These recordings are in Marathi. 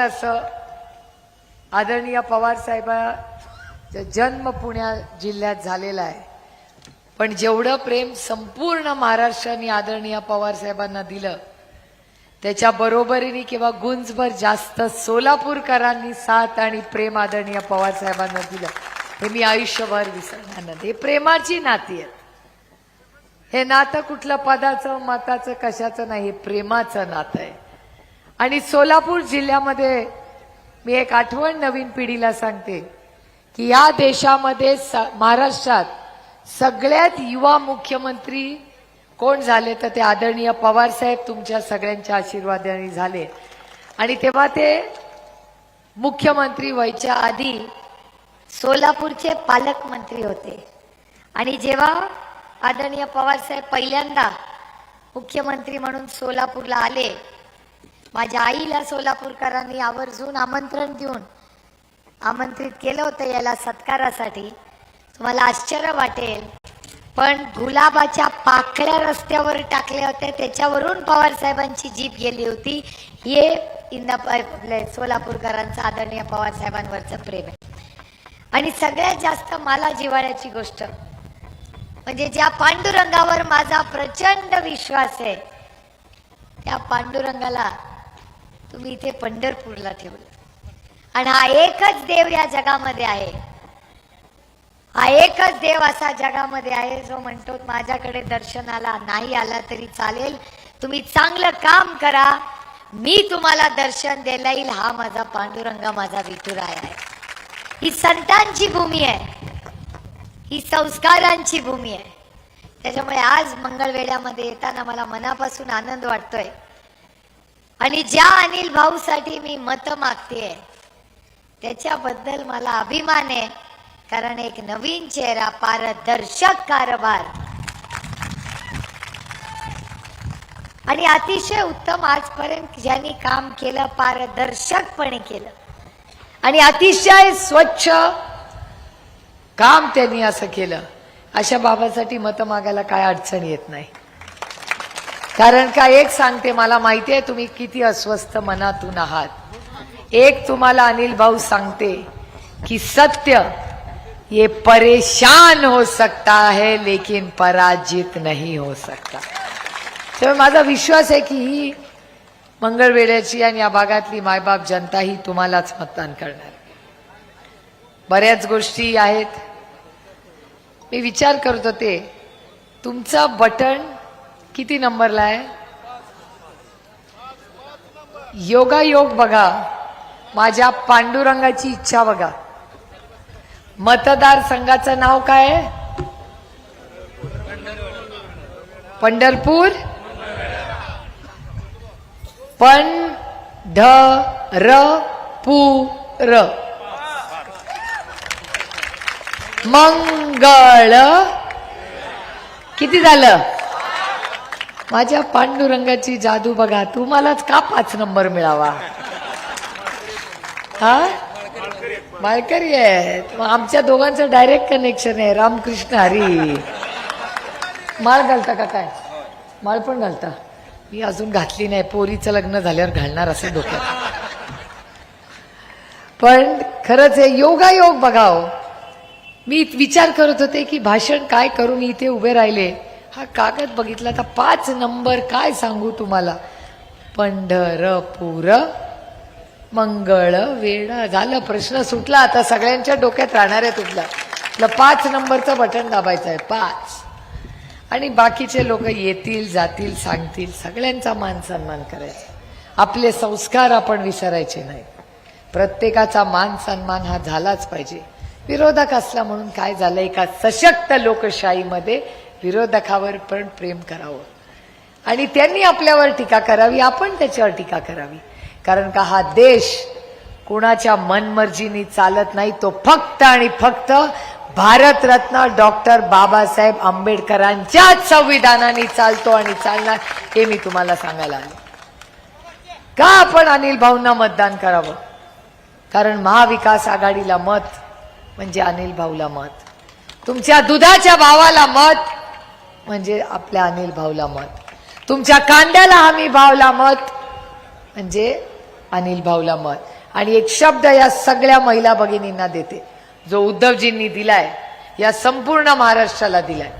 असं आदरणीय पवार साहेबांचा जन्म पुण्या जिल्ह्यात झालेला आहे. पण जेवढं प्रेम संपूर्ण महाराष्ट्राने आदरणीय पवार साहेबांना दिलं त्याच्या बरोबरीने किंवा गुंजभर जास्त सोलापूरकरांनी साथ आणि प्रेम आदरणीय पवार साहेबांना दिलं. हे मी आयुष्यभर विसरणार नाही. हे प्रेमाची नाती आहेत. हे नातं कुठलं पदाचं मताचं कशाचं नाही हे प्रेमाचं नातं आहे. आणि सोलापूर जिल्ह्यामध्ये मी एक आठवण नवीन पिढीला सांगते की या देशामध्ये स- महाराष्ट्रात सगळ्यात युवा मुख्यमंत्री कोण झाले तर ते आदरणीय पवार साहेब तुमच्या सगळ्यांच्या आशीर्वादाने झाले. आणि तेव्हा ते मुख्यमंत्री व्हायच्या आधी सोलापूरचे पालकमंत्री होते. आणि जेव्हा आदरणीय पवारसाहेब पहिल्यांदा मुख्यमंत्री म्हणून सोलापूरला आले माझ्या आईला सोलापूरकरांनी आवर्जून आमंत्रण देऊन आमंत्रित केलं होतं याला सत्कारासाठी. तुम्हाला आश्चर्य वाटेल पण गुलाबाच्या पाकळ्या रस्त्यावर टाकल्या होत्या. त्याच्यावरून पवारसाहेबांची जीप गेली होती. हे इंदा आपले सोलापूरकरांचं आदरणीय पवारसाहेबांवरचं प्रेम आहे. आणि सगळ्यात जास्त मला जिव्हाळ्याची गोष्ट म्हणजे ज्या पांडुरंगावर माझा प्रचंड विश्वास आहे त्या पांडुरंगाला तुम्ही इथे पंढरपूरला ठेवलं. आणि हा एकच देव या जगामध्ये आहे. हा एकच देव असा जगामध्ये आहे जो म्हणतो माझ्याकडे दर्शनाला नाही आला तरी चालेल. तुम्ही चांगलं काम करा. मी तुम्हाला दर्शन द्यायला येईल हा माझा पांडुरंगा माझा विठुराय आहे. ही संतांची भूमी आहे. ही संस्कारांची भूमी आहे. त्याच्यामुळे आज मंगळवेड्यामध्ये येताना मला मनापासून आनंद वाटतोय. आणि ज्या अनिल भाऊसाठी मी मत मागतेय त्याच्याबद्दल मला अभिमान आहे कारण एक नवीन चेहरा पारदर्शक कारभार. आणि अतिशय उत्तम आजपर्यंत ज्यांनी काम केलं पारदर्शकपणे केलं. आणि अतिशय स्वच्छ काम त्यांनी असं केलं. अशा बाबासाठी मतं मागायला काय अडचण येत नाही. कारण का एक सांगते मला माहिती आहे तुम्ही किती अस्वस्थ मनातून आहात. एक तुम्हाला अनिल भाऊ सांगते की सत्य ये परेशान हो सकता है लेकिन पराजित नाही हो सकता. तेव्हा माझा विश्वास आहे की ही मंगळवेड्याची आणि या भागातली मायबाप जनता ही तुम्हालाच मतदान करणार. बऱ्याच गोष्टी आहेत. मी विचार करत होते तुमचा बटन किती नंबरला आहे? योगायोग बघा. माझ्या पांडुरंगाची इच्छा बघा. मतदार संघाचं नाव काय? आहे पंढरपूर. पण ढ र पू र मंगळ. किती झालं? माझ्या पांडुरंगाची जादू बघा तुम्हालाच का पाच नंबर मिळावा? हा? माळकरी आहेत. मग आमच्या दोघांचं डायरेक्ट कनेक्शन आहे. रामकृष्ण हरी. माळ घालता का काय? माळ पण घालता. मी अजून घातली नाही. पोरीचं लग्न झाल्यावर घालणार असं डोक्यात. पण खरंच हे योगायोग बघाव. मी विचार करत होते की भाषण काय करू? मी इथे उभे राहिले. हा कागद बघितला तर पाच नंबर काय सांगू तुम्हाला? पंढरपूर मंगळ वेडा झालं प्रश्न सुटला. आता सगळ्यांच्या डोक्यात राहणार आहे तुटला आपलं पाच नंबरचं बटन दाबायचं आहे. पाच. आणि बाकीचे लोक येतील जातील सांगतील. सगळ्यांचा मान सन्मान करायचा. आपले संस्कार आपण विसरायचे नाही. प्रत्येकाचा मान सन्मान हा झालाच पाहिजे. विरोधक असला म्हणून काय झालं? एका सशक्त लोकशाहीमध्ये विरोधकावर पण प्रेम करावं. आणि त्यांनी आपल्यावर टीका करावी आपण त्याच्यावर टीका करावी. कारण का हा देश कुणाच्या मनमर्जीनी चालत नाही तो फक्त आणि फक्त भारतरत्न डॉक्टर बाबासाहेब आंबेडकरांच्याच संविधानाने चालतो आणि चालणार हे मी तुम्हाला सांगायला आलो. का आपण अनिल भाऊंना मतदान करावं? कारण महाविकास आघाडीला मत म्हणजे अनिल भाऊला मत. तुमच्या दुधाच्या भावाला मत म्हणजे आपल्या अनिल भाऊला मत. तुमच्या कांद्याला हमी भावला मत म्हणजे अनिल भाऊला मत. आणि एक शब्द या सगळ्या महिला भगिनींना देते. जो उद्धवजींनी दिलाय या संपूर्ण महाराष्ट्राला दिलाय.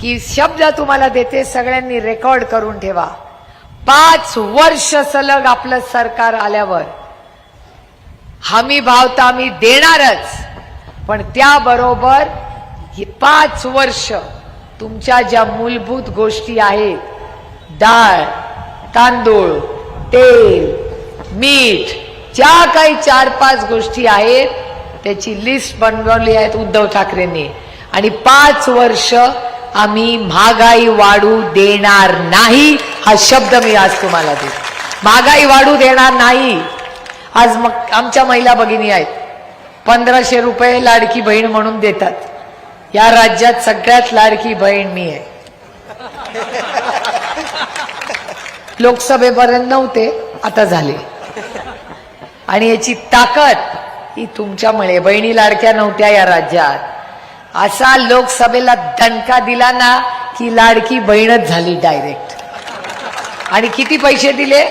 की शब्द तुम्हाला देते सगळ्यांनी रेकॉर्ड करून ठेवा. पाच वर्ष सलग आपलं सरकार आल्यावर हमी भाव तर आम्ही देणारच. पण त्याबरोबर ही पाच वर्ष तुमच्या ज्या मूलभूत गोष्टी आहेत डाळ तांदूळ तेल मीठ ज्या काही चार पाच गोष्टी आहेत त्याची लिस्ट बनवली आहेत उद्धव ठाकरेंनी. आणि पाच वर्ष आम्ही महागाई वाढू देणार नाही हा शब्द मी आज तुम्हाला देतो. महागाई वाढू देणार नाही आज मग आमच्या महिला भगिनी आहेत. पंधराशे रुपये लाडकी बहीण म्हणून देतात. या राज्यात सगळ्यात लाडकी बहीण मी आहे. लोकसभेपर्यंत नव्हते आता झाले. आणि याची ताकद ही तुमच्यामुळे. बहिणी लाडक्या नव्हत्या या राज्यात. असा लोकसभेला दणका दिला ना की लाडकी बहीणच झाली डायरेक्ट आणि किती पैसे दिले?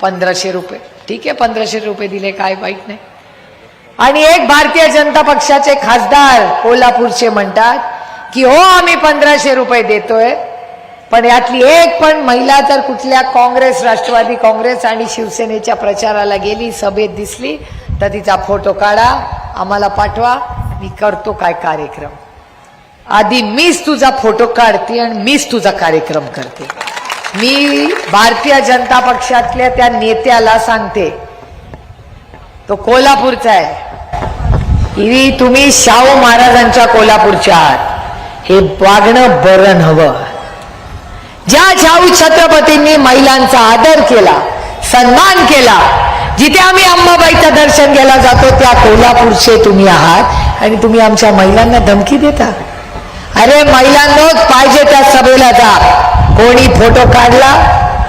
पंधराशे रुपये. ठीक आहे पंधराशे रुपये दिले काय वाईट नाही. आणि एक भारतीय जनता पक्षाचे खासदार कोल्हापूरचे म्हणतात की हो आम्ही पंधराशे रुपये देतोय पण यातली एक पण महिला जर कुठल्या काँग्रेस राष्ट्रवादी काँग्रेस आणि शिवसेनेच्या प्रचाराला गेली सभेत दिसली तर तिचा फोटो काढा आम्हाला पाठवा मी करतो काय कार्यक्रम. आधी मीच तुझा फोटो काढते आणि मीच तुझा कार्यक्रम करते. मी भारतीय जनता पक्षातल्या त्या नेत्याला सांगते. तो कोल्हापूरचा आहे. ही तुम्ही शाहू महाराजांच्या कोल्हापूरच्या आहात. हे वागणं बरं नवं ज्या शाहू छत्रपतींनी महिलांचा आदर केला सन्मान केला जिथे आम्ही अंबाबाईचं दर्शन घ्यायला जातो त्या कोल्हापूरचे तुम्ही आहात आणि तुम्ही आमच्या महिलांना धमकी देता. अरे महिलांनोच पाहिजे त्या सभेला जा. कोणी फोटो काढला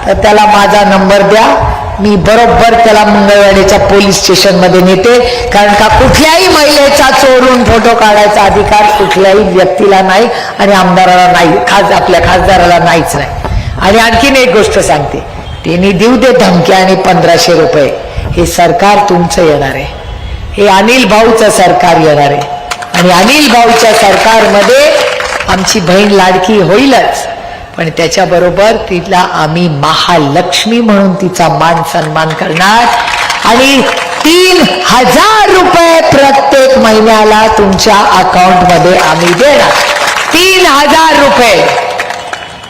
तर त्याला माझा नंबर द्या. मी बरोबर त्याला मंगळवाडीच्या पोलीस स्टेशनमध्ये नेते. कारण का कुठल्याही महिलेचा चोरून फोटो काढायचा अधिकार कुठल्याही व्यक्तीला नाही आणि आमदाराला नाही. खास आपल्या खासदाराला नाहीच नाही. आणि आणखीन एक गोष्ट सांगते. त्यांनी देऊ दे धमक्या आणि पंधराशे रुपये. हे सरकार तुमचं येणार आहे. हे अनिल भाऊचं सरकार येणार आहे. आणि अनिल भाऊच्या सरकारमध्ये आमची बहीण लाडकी होईलच. पण त्याच्याबरोबर तिला आम्ही महालक्ष्मी म्हणून तिचा मान सन्मान करणार. आणि तीन हजार रुपये प्रत्येक महिन्याला तुमच्या अकाउंटमध्ये आम्ही देणार. तीन हजार रुपये.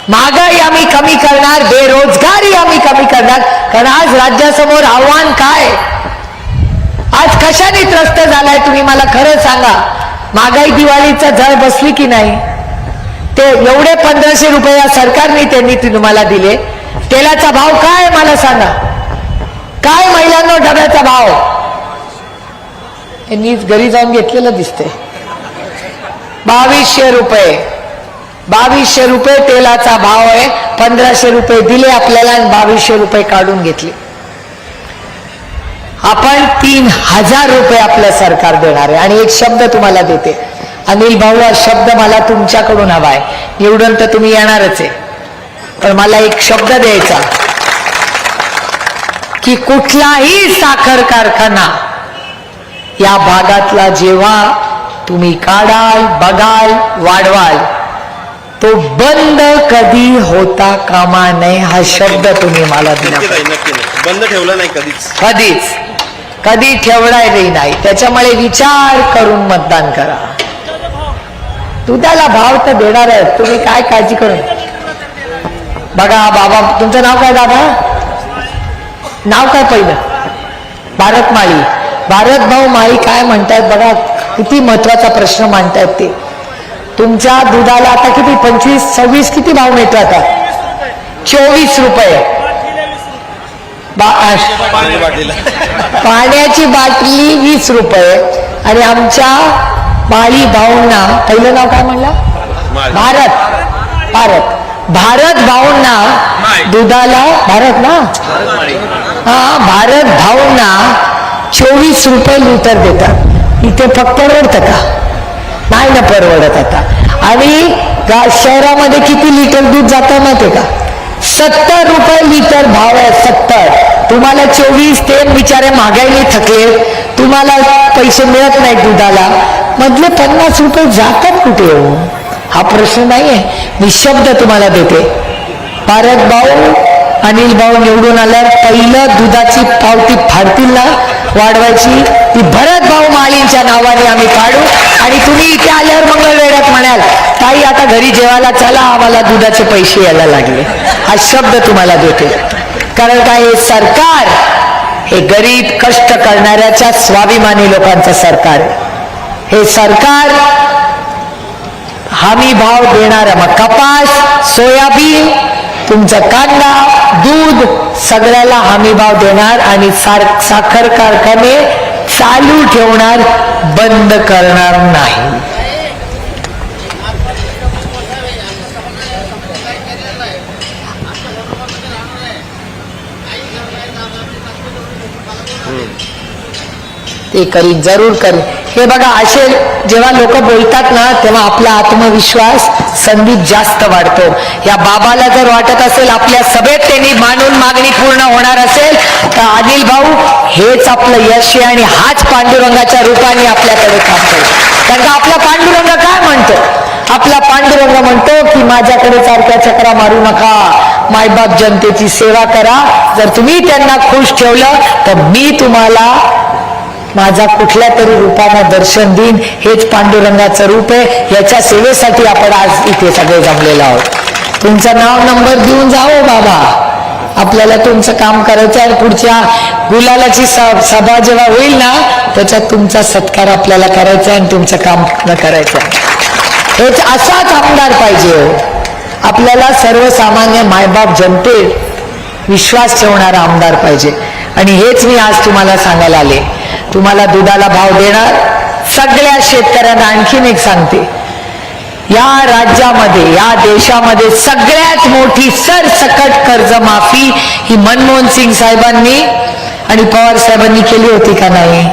महागाई आम्ही कमी करणार बेरोजगारी आम्ही कमी करणार. कारण आज राज्यासमोर आव्हान काय? आज कशाने त्रस्त झालाय तुम्ही मला खरं सांगा? महागाई दिवाळीचा झळ बसली की नाही? ते एवढे पंधराशे रुपये या सरकारने त्यांनी तुम्हाला दिले. तेलाचा भाव काय मला सांगा. काय महिलांना डब्याचा भाव? यांनी घरी जाऊन घेतलेलं दिसते बावीसशे रुपये. बावीसशे रुपये तेलाचा भाव आहे. पंधराशे रुपये दिले आपल्याला आणि बावीसशे रुपये काढून घेतले. आपण तीन हजार रुपये आपलं सरकार देणार आहे. आणि एक शब्द तुम्हाला देते. अनिल भाऊ हा शब्द मला तुमच्याकडून हवा आहे निवडून तर तुम्ही येणारच आहे. पण मला एक शब्द द्यायचा. की कुठलाही साखर कारखाना या भागातला जेव्हा तुम्ही काढाल बघाल वाढवाल तो बंद कधी होता कामा नये हा शब्द तुम्ही मला दिला बंद ठेवला नाही कधीच. कधीच. कधी ठेवणारही नाही. त्याच्यामुळे विचार करून मतदान करा. दुधाला भाव तर देणार आहे तुम्ही काय काळजी करू? बघा बाबा तुमचं नाव काय दादा? नाव काय पहिलं? भारत माळी. भारत भाऊ माळी काय म्हणतायत बघा किती महत्त्वाचा प्रश्न मांडतायत ते. तुमच्या दुधाला आता किती पंचवीस सव्वीस किती भाव मिळतो आता? चोवीस रुपये. पाण्याची बाटली वीस रुपये आणि आमच्या माळी भाऊंना पहिलं नाव काय म्हणलं. भारत. भारत. भारत भाऊंना दुधाला भारत ना? हा भारत भाऊंना चोवीस रुपये लिटर देतात. इथे फक्त परवडतं का? नाही ना परवडत आता. आणि शहरामध्ये किती लिटर दूध जातं माहितीये का? सत्तर रुपये लिटर भाव आहे सत्तर. तुम्हाला चोवीस ते बिचारे महागाईने थकले. तुम्हाला पैसे मिळत नाही दुधाला. मधले पन्नास रुपये जातात कुठे हो? हा प्रश्न नाही आहे मी शब्द तुम्हाला देते. भारत भाऊ अनिल भाऊ निवडून आल्यावर पहिलं दुधाची पावती फाडतील ना? वाढवायची. ती भरत भाऊ माळींच्या नावाने आम्ही काढू. आणि तुम्ही इथे आल्यावर मंगळवेढ्यात म्हणाल ताई आता घरी जेवायला चला. आम्हाला दुधाचे पैसे यायला लागले. हा शब्द तुम्हाला देते. कारण काय हे सरकार हे गरीब कष्ट करणाऱ्याच्या स्वाभिमानी लोकांचं सरकार आहे. हे सरकार हमी भाव देणारा मग कपास सोयाबीन तुमचा कांदा दूध सगळ्याला हमी भाव देणार आणि सार साखर कारखाने चालू ठेवणार बंद करणार नाही. ते करीन जरूर करीन हे बघा असे जेव्हा लोक बोलतात ना तेव्हा आपला आत्मविश्वास संधी जास्त वाढतो. या बाबाला जर वाटत असेल आपल्या सभेत त्यांनी मानून मागणी पूर्ण होणार असेल तर अनिल भाऊ हेच आपलं यश आहे आणि हाच पांडुरंगाच्या रूपाने आपल्याकडे काम कारण का आपला पांडुरंग काय म्हणतो? आपला पांडुरंग म्हणतो की माझ्याकडे सारख्या चक्रा मारू नका. मायबाप जनतेची सेवा करा. जर तुम्ही त्यांना खुश ठेवलं तर मी तुम्हाला माझा कुठल्या तरी रूपानं दर्शन देईन हेच पांडुरंगाचं रूप आहे. याच्या सेवेसाठी आपण आज इथे सगळे जमलेलो आहोत. तुमचं नाव नंबर देऊन जाओ हो बाबा. आपल्याला तुमचं काम करायचं आहे. पुढच्या गुलालाची स- सभा जेव्हा होईल ना त्याच्यात तुमचा सत्कार आपल्याला करायचा आहे आणि तुमचं काम करायचं आहे. हेच असाच आमदार पाहिजे हो. आपल्याला सर्वसामान्य मायबाप जनतेत विश्वास ठेवणारा आमदार पाहिजे. आणि हेच मी आज तुम्हाला सांगायला आले. तुम्हाला दुधाला भाव देणार. सगळ्या शेतकऱ्यांना आणखीन एक सांगते. या राज्यामध्ये या देशामध्ये सगळ्यात मोठी सरसकट कर्जमाफी ही मनमोहन सिंग साहेबांनी आणि पवार साहेबांनी केली होती का नाही?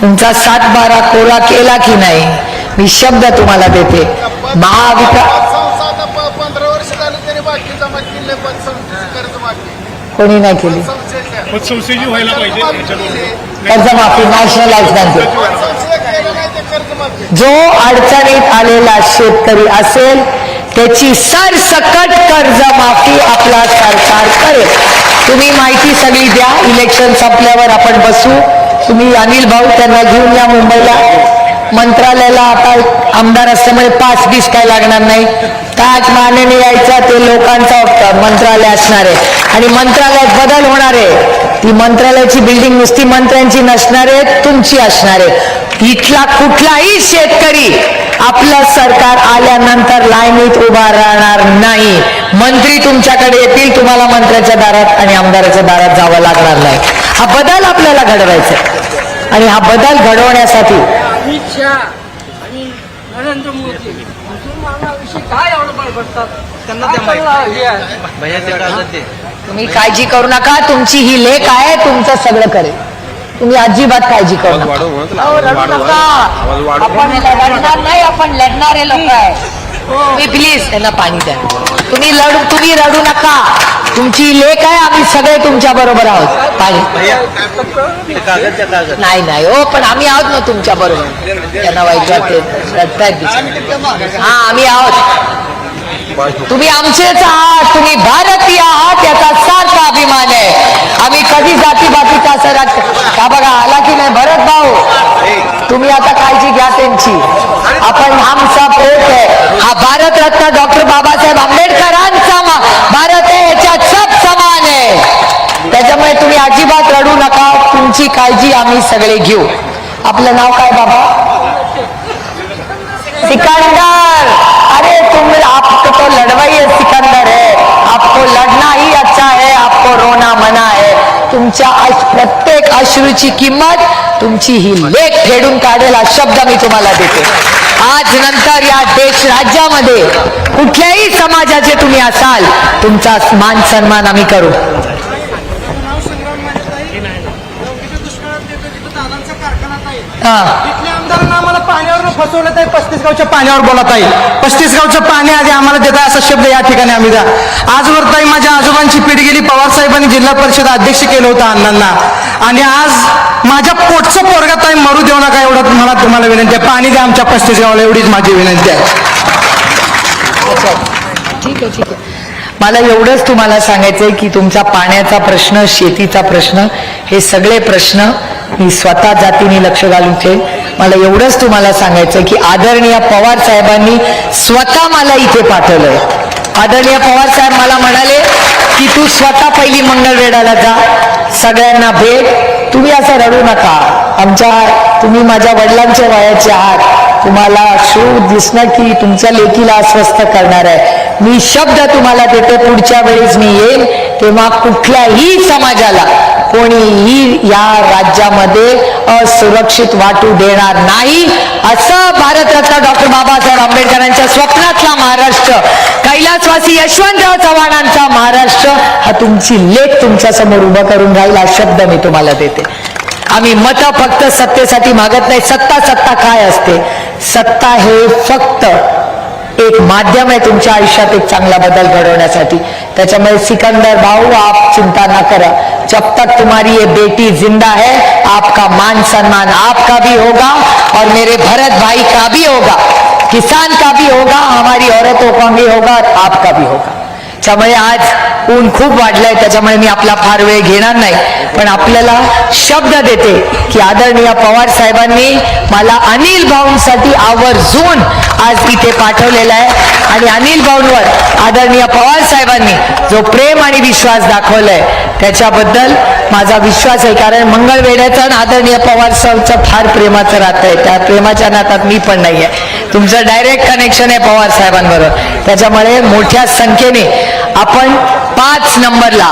तुमचा सात बारा कोरा केला की नाही? मी शब्द तुम्हाला देते. महाविकास केले कोणी नाही केली. संशय व्हायला पाहिजे. कर्जमाफी नॅशनलाइज बँकेत जो अडचणीत आलेला शेतकरी असेल त्याची सरसकट कर्जमाफी आपला सरकार करेल. तुम्ही माहिती सगळी द्या. इलेक्शन संपल्यावर आपण बसू. तुम्ही अनिल भाऊ त्यांना घेऊन या मुंबईला. मंत्रालयाला आता आमदार असल्यामुळे पाच बीस काय लागणार नाही. त्याच मानेने ते लोकांचा मंत्रालय असणार आहे. आणि मंत्रालयात बदल होणार आहे. ती मंत्रालयाची बिल्डिंग नुसती मंत्र्यांची नसणार आहे तुमची असणार आहे. इथला कुठलाही शेतकरी आपलं सरकार आल्यानंतर लाईनीत उभा राहणार नाही. मंत्री तुमच्याकडे येतील तुम्हाला मंत्र्याच्या दारात आणि आमदाराच्या दारात जावं लागणार नाही. हा बदल आपल्याला घडवायचा आणि हा बदल घडवण्यासाठी अमित शहा आणि नरेंद्र मोदी. मुसलमानाविषयी काय एवढं त्यांना हे आहे. तुम्ही काळजी करू नका तुमची ही लेख आहे तुमचं सगळं करेल. तुम्ही अजिबात काळजी करू आवाज नका. वाढव म्हणत अहो, रडू वाढव. नका. आवाज वाढव. आपण लढणार नाही आपण लढणारे लोक आहे. तुम्ही प्लीज त्यांना पाणी द्या. तुम्ही लढू तुम्ही रडू नका. तुमची लेख आहे आम्ही सगळे तुमच्या बरोबर आहोत. पाणी नाही नाही हो पण आम्ही आहोत ना तुमच्या बरोबर. त्यांना वाईट वाटते. हा आम्ही आहोत. तुम्ही आमचेच आहात तुम्ही भारतीय आहात याचा सारखा अभिमान आहे. आम्ही कधी जाती बातीचा असं राज का बघा आला की नाही भरत भाऊ? तुम्ही आता काळजी घ्या त्यांची. आपण आमचा पोट आहे. हा भारतरत्न डॉक्टर बाबासाहेब आंबेडकरांचा भारत आहे याच्यात सब समान आहे. त्याच्यामुळे तुम्ही अजिबात रडू नका. तुमची काळजी आम्ही सगळे घेऊ. आपलं नाव काय बाबा? सिकंदर अरे तुम आपको तो लड़वाई है सिकंदर है आपको लढना ही अच्छा है आपको रोना मना है तुमच्या प्रत्येक अश्रूची किंमत तुमची ही लेख फेडून काढेल हा शब्द मी तुम्हाला देते. आज नंतर या देश राज्यामध्ये कुठल्याही समाजाचे तुम्ही असाल तुमचा मान सन्मान आम्ही करू. नाव पस्तीस गावच्या पाण्यावर बोला ताई पस्तीस गावचं पाणी आधी आम्हाला देता असा शब्द या ठिकाणी आम्ही द्या. आजवर ताई माझ्या आजोबांची पिढी गेली पवार साहेबांनी जिल्हा परिषद अध्यक्ष केलं होतं अण्णांना. आणि आज माझ्या पोटचं पोरगा ताई मरू देऊ नका एवढं मला तुम्हाला विनंती आहे. पाणी द्या आमच्या पस्तीस गावाला एवढीच माझी विनंती आहे. ठीक आहे ठीक आहे. मला एवढंच तुम्हाला सांगायचंय की तुमचा पाण्याचा प्रश्न शेतीचा प्रश्न हे सगळे प्रश्न मी स्वतः जातीने लक्ष घालून ठेव मला एवढंच तुम्हाला सांगायचं की आदरणीय पवार साहेबांनी स्वतः मला इथे पाठवलंय. आदरणीय पवार साहेब मला म्हणाले की तू स्वतः पहिली मंगळवेढाला जा. सगळ्यांना भेट. तुम्ही असं रडू नका. आमच्या तुम्ही माझ्या वडिलांच्या वयाचे आहात. तुम्हाला शोध दिसणं की तुमच्या लेकीला अस्वस्थ करणार आहे. मी शब्द तुम्हाला देते पुढच्या वेळेस मी येईल तेव्हा कुठल्याही समाजाला कोणीही या राज्यामध्ये असुरक्षित वाटू देणार नाही. असं भारतरत्न डॉक्टर बाबासाहेब आंबेडकरांच्या स्वप्नातला महाराष्ट्र कैलासवासी यशवंतराव चव्हाणांचा महाराष्ट्र हा तुमची लेख तुमच्यासमोर उभं करून राहील शब्द मी तुम्हाला देते. आम्ही मत फक्त सत्तेसाठी मागत नाही सत्ता सत्ता काय असते? सत्ता हे फक्त एक माध्यम आहे तुमच्या आयुष्यात एक चांगला बदल घडवण्यासाठी. त्याच्यामुळे सिकंदर भाऊ आप चिंता ना करा. जब तक तुम्हारी ये बेटी जिंदा है आपका मान सम्मान आपका भी होगा और मेरे भरत भाई का भी होगा, किसान का भी होगा, हमारी औरतों का भी होगा और आपका भी होगा। चमे आज ऊन खूप वाढलंय त्याच्यामुळे मी आपला फार वेळ घेणार नाही. पण आपल्याला शब्द देते की आदरणीय पवार साहेबांनी मला अनिल भाऊंसाठी आवर्जून आज इथे पाठवलेलं आहे. आणि अनिल भाऊंवर आदरणीय पवार साहेबांनी जो प्रेम आणि विश्वास दाखवलाय त्याच्याबद्दल माझा विश्वास आहे. कारण मंगळवेड्याचं आणि आदरणीय पवार साहेबचं फार प्रेमाचं राहत आहे त्या प्रेमाच्या नातात मी पण नाही आहे तुमचं डायरेक्ट कनेक्शन आहे पवार साहेबांबरोबर. त्याच्यामुळे मोठ्या संख्येने आपण पाच नंबरला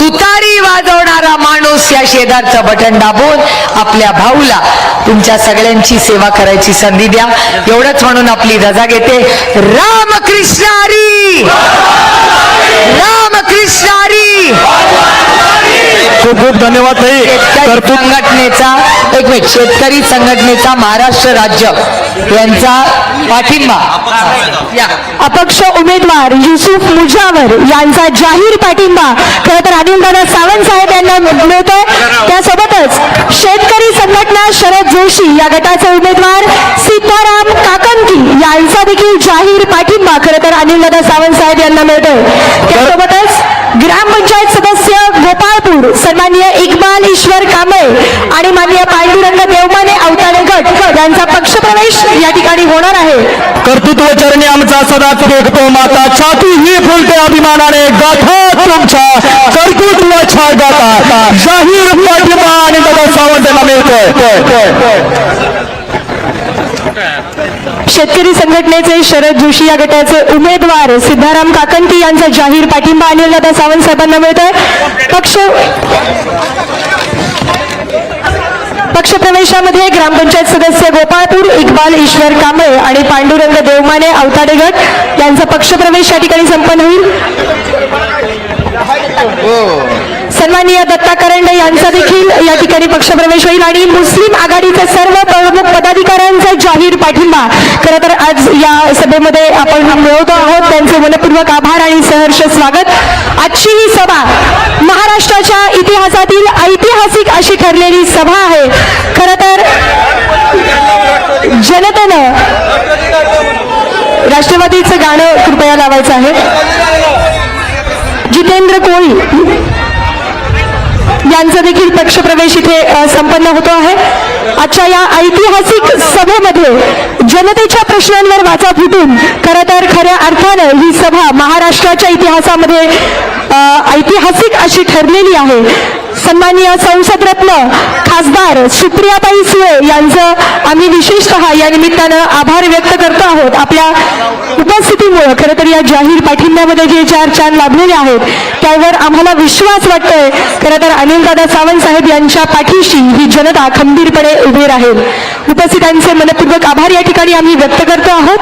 तुतारी वाजवणारा माणूस या शेजारचं बटन दाबून आपल्या भाऊला तुमच्या सगळ्यांची सेवा करायची संधी द्या. एवढंच म्हणून आपली रजा घेते. राम हरी! राम हरी! खूप खूप धन्यवाद शेतकरी संघटनेचा एक मिनिट शेतकरी संघटनेचा महाराष्ट्र राज्य यांचा पाठिंबा. या. अपक्ष उमेदवार युसुफ मुजावर यांचा जाहीर पाठिंबा. खरं तर अनिलदादा सावंत साहेब यांना मिळतोय. त्यासोबतच शेतकरी संघटना शरद जोशी या गटाचे उमेदवार सीताराम काकंकी यांचा देखील जाहीर पाठिंबा. खरं तर अनिलदादा सावंत साहेब यांना मिळतोय. त्यासोबतच ग्रामपंचायत गोपाळपूर इकबाल ईश्वर कांबळे आणि माननीय पांडुरंग देवमाने अवताडे गट यांचा पक्षप्रवेश या ठिकाणी होणार आहे. कर्तृत्व चरणी आमचा सदा फेकतो माता. छाती ही फुलते अभिमानाने. गाथा तुमच्या. कर्तृत्व छान गाता जाहीर पाठिंबा आणि दादा सावंत यांना मिळतोय शेतकरी संघटनेचे शरद जोशी या गटाचे उमेदवार सिद्धाराम काकंती यांचा जाहीर पाठिंबा अनिलदादा सावंत साहेबांना मिळतोय. पक्ष पक्षप्रवेशामध्ये ग्रामपंचायत सदस्य गोपाळपूर इक्बाल ईश्वर कांबळे आणि पांडुरंग देवमाने अवताडे गट यांचा पक्षप्रवेश या ठिकाणी संपन्न होईल. हो. सन्माननीय दत्ता करंडे यांचा देखील या ठिकाणी पक्षप्रवेश होईल आणि मुस्लिम आघाडीचे सर्व प्रमुख पदाधिकाऱ्यांचा जाहीर पाठिंबा. खरं तर आज या सभेमध्ये आपण मिळवतो आहोत. त्यांचे मनपूर्वक आभार आणि सहर्ष स्वागत. आजची ही सभा महाराष्ट्राच्या इतिहासातील ऐतिहासिक अशी ठरलेली सभा आहे. खरं तर जनतेनं राष्ट्रवादीचं गाणं कृपया लावायचं आहे. जितेंद्र कोळी यांचा देखील पक्षप्रवेश इथे संपन्न होतो आहे. आजच्या या ऐतिहासिक सभेमध्ये जनतेच्या प्रश्नांवर वाचा फुटून खरं तर खऱ्या अर्थानं ही सभा महाराष्ट्राच्या इतिहासामध्ये ऐतिहासिक अशी ठरलेली आहे. सन्माननीय संसदरत्न खासदार सुप्रियाताई सुळे यांचं आम्ही विशेषतः या निमित्तानं आभार व्यक्त करतो आहोत. आपल्या उपस्थितीमुळं खरं तर या जाहीर पाठिंब्यामध्ये जे चार चांद लाभलेले आहेत त्यावर आम्हाला विश्वास वाटतोय. खरं तर अनिलदादा सावंत साहेब यांच्या पाठीशी ही जनता खंबीरपणे उभी राहील. उपस्थितांचे मनपूर्वक आभार या ठिकाणी आम्ही व्यक्त करतो आहोत.